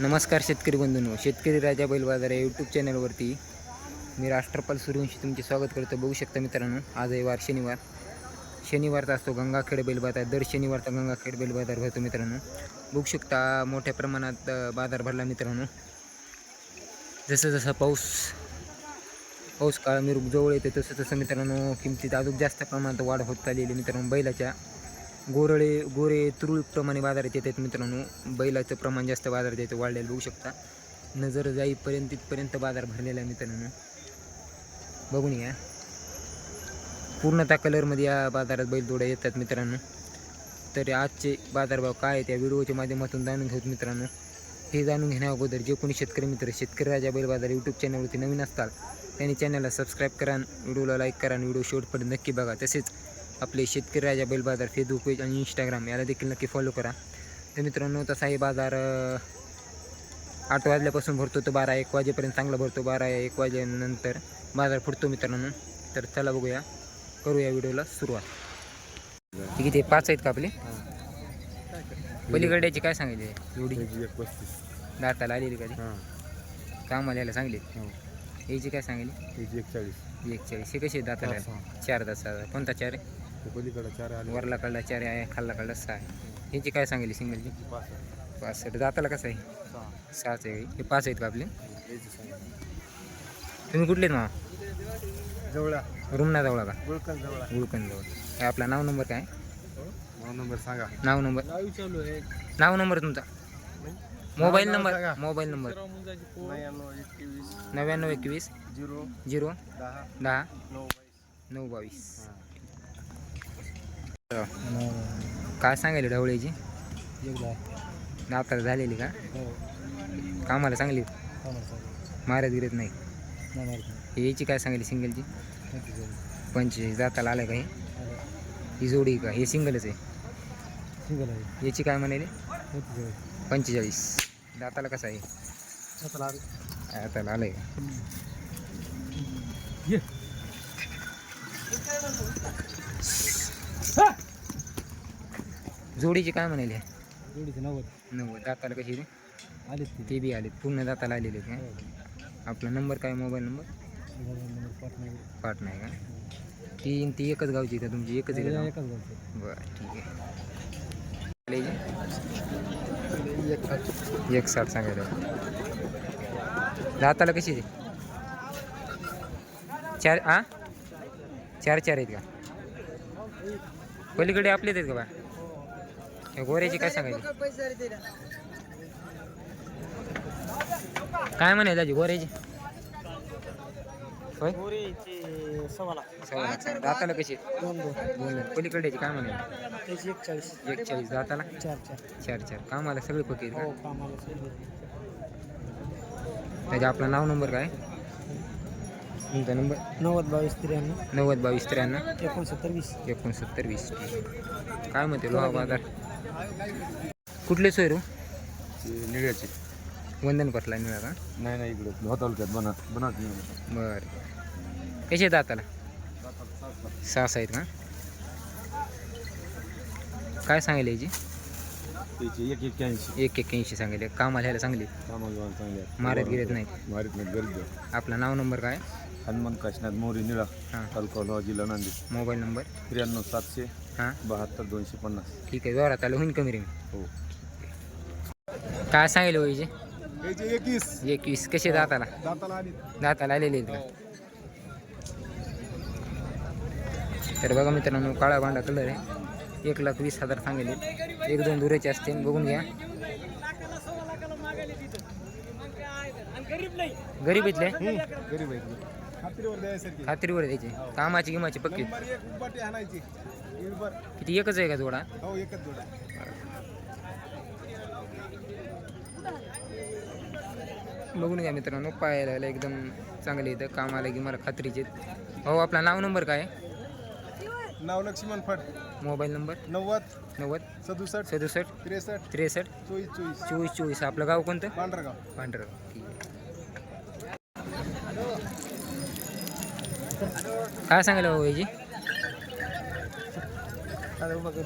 नमस्कार शेतकरी बंधूंनो शेतकरी राजा बैल बाजार या यूट्यूब चॅनलवरती मी राष्ट्रपाल सूर्यवंशी तुमचे स्वागत करतो. बघू शकता मित्रांनो आज आहे वार शनिवार. शनिवारचा असतो गंगाखेड बैल बाजार. दर शनिवारचा गंगाखेड बैल बाजार भरतो मित्रांनो. बघू शकता मोठ्या प्रमाणात बाजार भरला मित्रांनो. जसं जसं पाऊस पाऊस काळ मिरूग जवळ येते तसं तसं मित्रांनो किमतीत अजून जास्त प्रमाणात वाढ होत चाललेली मित्रांनो बैलाच्या. गोरळे गोरे तुरळीप्रमाणे बाजारात येतात मित्रांनो. बैलाचं प्रमाण जास्त बाजारात येतं वाढलेलं बघू शकता. नजर जाईपर्यंत तिथपर्यंत बाजार भरलेला आहे मित्रांनो. बघून या पूर्णतः कलरमध्ये या बाजारात बैलजोड्या येतात मित्रांनो. तर आजचे बाजारभाव काय आहे त्या व्हिडिओच्या माध्यमातून जाणून घेऊत मित्रांनो. हे जाणून घेण्या अगोदर जे कोणी शेतकरी मित्र शेतकरी राजा बैल बाजार यूट्यूब चॅनलवरती नवीन असतात त्यांनी चॅनलला सबस्क्राईब करा व्हिडिओला लाईक करा आणि व्हिडिओ शेवटपर्यंत नक्की बघा. तसेच आपले शेतकरी राजा बैल बाजार फेसबुक पेज आणि इंस्टाग्राम याला देखील नक्की फॉलो करा. तर मित्रांनो तसा हे बाजार आठ वाजल्यापासून भरतो तो बारा एक वाजेपर्यंत चांगला भरतो बारा एक वाजेनंतर बाजार फुटतो मित्रांनो. तर चला बघूया करूया व्हिडिओला सुरुवात. ठीक आहे ते पाच आहेत का आपले? पलीकडल्याची काय सांगितले? एवढी? एक दाताला आलेली का ती? हां. कामाला यायला सांगली हो. याची काय सांगितली? त्याची एकचाळीस. एक चाळीस हे कशी दाताला? चार दात कोणता चार आहे? पलीकडे चार आले. वरला कडला चार आहे खाल्ला कडला सहा आहे. ह्याची काय सांगितली सिंगलची पाच पाच दाताला कसं आहे? सहा. सहाच आहे. हे पाच आहेत का आपले? याची तुम्ही कुठले आहेत मग जवळा. रुमना जवळ का? गुळकन जवळा. काय आपला नाव नंबर काय? नऊ नंबर सांगा. नाव नंबर? नाव चालू आहे. नाव नंबर तुमचा? मोबाईल नाव नंबर. Mobile number. नव्याण्णव एकवीस. नव्याण्णव एकवीस. झिरो. झिरो. दहा. दहा. नऊ नऊ बावीस. काय सांगायला ढवळ्याची दाताला झालेली का? कामाला चांगली? मारत गिरत नाही? याची काय सांगितली सिंगलची पंचवीस दाताला आलं का हे? ही जोडी का? हे सिंगलच आहे. याची काय म्हणाले पंचेचाळीस. दाताला कसं आहे? दाताला आलंय का? जोडीची काय म्हणाले? नव्वद. दाताला कशी रे? आले ते. बी आले पूर्ण दाताला आलेले आहेत का आपला नंबर काय? Mobile number? पाठ नाही. का? ती ती एकच गावची का तुमची? एकच आहे का गाव? बरं ठीक आहे. एक साठ सांगायला. दाताला कशी आहे? चार आ? चार चार आहेत का? पलीकडे आपलेच आहेत का बा? गोऱ्याची काय सांगायची? काय म्हणायचं दाजी गोऱ्याची. दाताला कशी? आहेत? दोन. दोन पलीकडेची काय म्हणायची एक चाळीस एक चाळीस दाताला? चार चार. चार चार. कामाला सगळे पक्के आहेत हो का कामाला त्याचे आपला नाव नंबर काय? तुमचा नंबर? नव्वद बावीस त्र्याण्णव. नव्वद बावीस त्र्याण्णव. एकोणसत्तर वीस. एकोणसत्तर वीस. काय म्हणते लोहा बाजार? कुठले सोय रू निळ्याची. वंदन पटला निळा का? नाही नाही इकडे लोहा तालुक्यात बनत बनत बरं. कसे दाताला? सहा आहेत का काय सांगितलं याची त्याची एक एक्क्याऐंशी एक एक्क्याऐंशी सांगितले कामाला ह्याला चांगली? कामाला चांगले मारत गिरत नाहीत मारीत नाही गरीब आपला नाव नंबर काय? हनुमान काशीनाथ मोरी निळा हां. तालुका लोहा जिल्हा नांदेड. Mobile number? त्र्याण्णव सातशे हां? बहात्तर दोनशे पन्नास. ठीक आहे जोरात आलं होईन कमी रे हो. काय सांगितलं याची एकवीस. एकवीस कसे दाताला? दाताला आली. दाताला आलेले आहेत का? तर बघा मित्रांनो काळा भांडा कलर आहे. एक लाख वीस हजार सांगेल. एक दोन दुरेचे असते बघून घ्या. गरीब इथले गरीब आहे खात्रीवर द्यायसारखी. खात्रीवर द्यायचे. कामाची गिमाची पक्की. किती? एकच आहे का जोडा? हो एकच जोडा बघून घ्या मित्रांनो पाहायला एकदम चांगले इथं कामाला की मला खात्रीचे. हो आपला नाव नंबर काय? आहे? नाव लक्ष्मण फड. Mobile number? नव्वद. नव्वद. सदुसष्ट. सदुसष्ट. त्रेसष्ट. त्रेसष्ट. चोवीस चोवीस. चोवीस चोवीस. आपलं गाव कोणतं? पांढरगाव. पांढरं ठीक आहे. काय सांगायला भाऊ याची?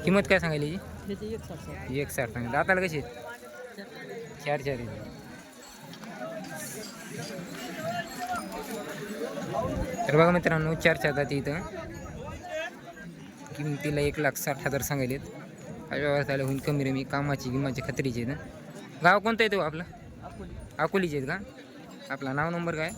किंमत काय सांगायला एक साठ सांगितलं. दाताला कशी? आहेत? चार चार तर बघा मित्रांनो चार चार जाती इथं. किमतीला एक लाख साठ हजार सांगायलेत. व्यवहार झाले होईल कमी रमी कामाची गिमाची खत्रीची हं. गाव कोणतं आहे तो आपलं? अकोलीचे आहेत का? आपला नाव नंबर काय?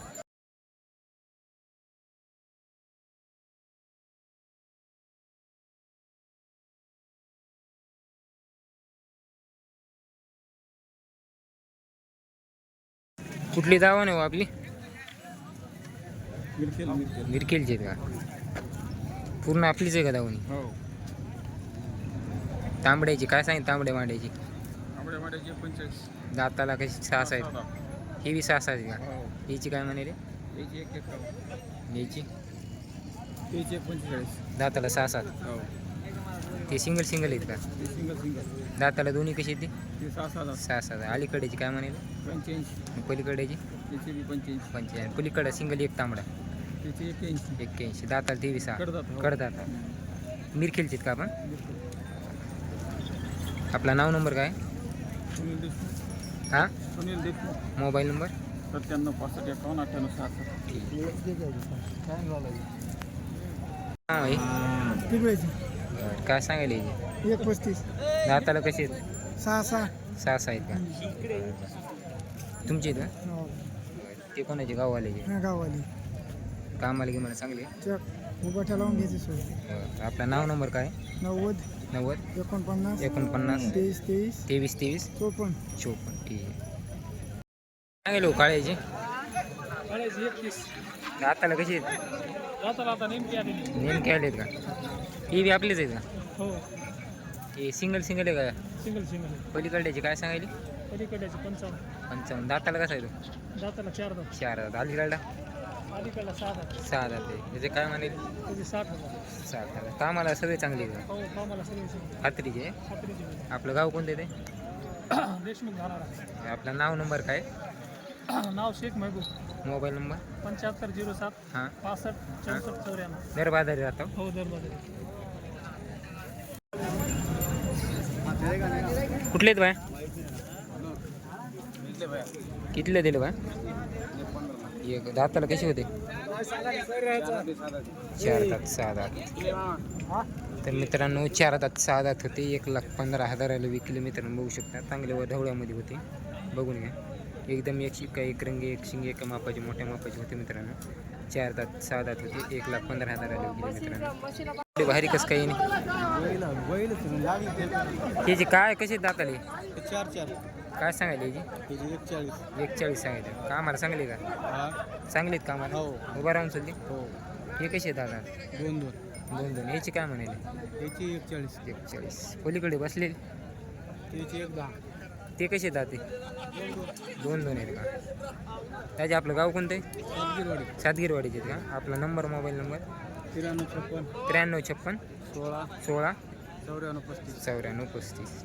कुठली दावा नाही हो आपली? मिरकेल मिरकेल मिरकेलची आहेत का? पूर्ण आपलीच आहे का दावणी? हो. तांबड्याची काय सांगितलं तांबड्या मांड्याची? दाताला कशी सहा आहेत? ही बी सहा आहेत का? हो. हिची काय म्हणे रे? याची दाताला सहा सात. हो. ते सिंगल सिंगल आहेत का? दाताला दोन्ही कशी येते ते सहा सहा हजार सहा सात. अलीकडेची काय म्हणे पंच्याऐंशी. पलीकडेची? त्याची बी पंच्याऐंशी. पलीकडे सिंगल एक तांबडा. त्याची एक्क्याऐंशी. एक्क्याऐंशी. दाताला तेवीस सहा कडदात हो. कडदात. मिरखेलचे का आपण? आपला नाव नंबर काय? सुनील देशमुख. हां? सुनील देशमुख. Mobile number? सत्त्याण्णव पासष्ट एकावन्न अठ्ठ्याण्णव सहासष्ट. हां काय सांगायला याची एक पस्तीस. दाताला कशी आहेत? सहा सहा. सहा सहा आहेत का? तुमचे आहेत का? ते कोणाचे? गाववाल्याचे गावाली कामाला की मला चांगले? उभा लावून घ्यायची सोय आपला नाव नंबर काय? नव्वद. नव्वद. एकोणपन्नास. एकोणपन्नास. तेवीस तेवीस. तेवीस तेवीस. चोपन्न. चोपन्न. ठीक आहे. सांगेल हो काळ्याचे दाताला कशी आहेत? नेमकी आली आलेत का? ही बी आपलीच आहेत का? हो. हे सिंगल सिंगल आहे का? Single single. पलीकडल्याची काय सांगायली? पलीकडल्याचे पंचावन्न. पंचावन्न. दाताला कसा आहे दाताला चार दात. चार हजार अलीकडला अलीकडला सहा दात. सहा हजार ते त्याचे काय म्हणेल? त्याचे साठ हजार. सात हजार. कामाला सगळे चांगले आहेत का? हो कामाला सगळे खात्रीचे आहे? खात्रीचे आपलं गाव कोणतं ते? आपलं नाव नंबर काय? नाव शेख महबूब. Mobile number? पंच्याहत्तर झिरो सात हां. पासष्ट चौसष्ट चौऱ्याण्णव. दर बाजारी राहतो? हो दरबाजार कुठले आहेत बाय? कितले दिले बाय? एक दाताला कसे होते? चार दात सहा दात. तर मित्रांनो चार दात सहा दात होते. एक लाख पंधरा हजाराला विकले मित्रांनो बघू शकता. चांगले व होते. बघून घ्या. एकदम एक शिक्का एक रंगी एक शिंगे एका मापाचे मोठ्या मापाचे होते मित्रांनो. चार दात सहा दात होते. एक लाख पंधरा हजाराला विकले मित्रांनो. भारी कसं काही नाही. त्याची काय कशी दात चार चार काय सांगायला याची एकचाळीस सांगितलं कामाला सांगले का? चांगलीत कामाला हो. उभा राहून चालली? हो हे कसे दादा? दोन दोन. दोन दोन याची काय म्हणाले? याची एकचाळीस. एकचाळीस पलीकडे बसले? त्याची एक दहा ते कसे दाते? दोन दोन आहेत का? त्याचे आपलं गाव कोणतं आहे? सातगिरवाडी सातगिरवाडीचे आहेत का? आपला नंबर मोबाईल नंबर? त्र्याण्णव छप्पन. त्र्याण्णव छप्पन सोळा. सोळा. चौऱ्याण्णव पस्तीस. चौऱ्याण्णव पस्तीस.